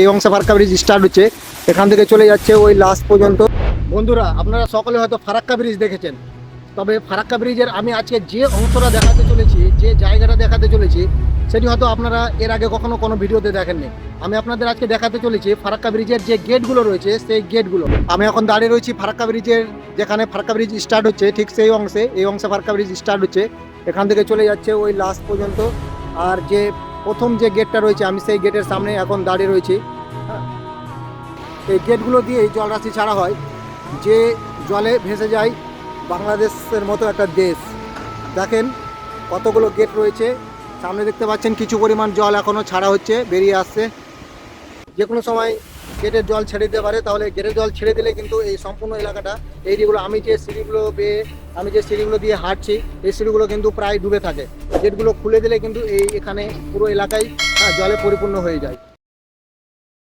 এই অংশে Farakka bridge start হচ্ছে। এখান থেকে চলে যাচ্ছে ওই লাস্ট পর্যন্ত। বন্ধুরা, আপনারা সকলে হয়তো ফারাক্কা ব্রিজ দেখেছেন। তবে ফারাক্কা ব্রিজের আমি আজকে যে অংশটা দেখাতে চলেছি, যে জায়গাটা দেখাতে চলেছি, সেটি হয়তো আপনারা এর আগে কখনো কোনো ভিডিওতে দেখেননি। আমি আপনাদের আজকে দেখাতে চলেছি ফারাক্কা ব্রিজের যে গেটগুলো রয়েছে, সেই গেটগুলো আমি এখন দাঁড়িয়ে রয়েছি ফারাক্কা ব্রিজের যেখানে ফারাক্কা ব্রিজ স্টার্ট হচ্ছে, ঠিক সেই অংশে। এই অংশে ফারাক্কা ব্রিজ স্টার্ট হচ্ছে। এখান থেকে চলে যাচ্ছে ওই লাস্ট পর্যন্ত। আর যে প্রথম যে গেটটা রয়েছে, আমি সেই গেটের সামনে এখন দাঁড়িয়ে রয়েছি। এই গেটগুলো দিয়েই জলরাশি ছাড়া হয়। যে জলে ভেসে যায় বাংলাদেশের মতো একটা দেশ। দেখেন কতগুলো গেট রয়েছে। সামনে দেখতে পাচ্ছেন কিছু পরিমাণ জল এখনও ছাড়া হচ্ছে, বেরিয়ে আসছে। যে কোনো সময় গেটের জল ছেড়ে দিতে পারে, তাহলে গেটের জল ছেড়ে দিলে কিন্তু এই সম্পূর্ণ এলাকাটা, এই যেগুলো আমি যে সিঁড়িগুলো পেয়ে, আমি যে সিঁড়িগুলো দিয়ে হাঁটছি, এই সিঁড়িগুলো কিন্তু প্রায় ডুবে থাকে। গেটগুলো খুলে দিলে কিন্তু এই এখানে পুরো এলাকায় জলে পরিপূর্ণ হয়ে যায়।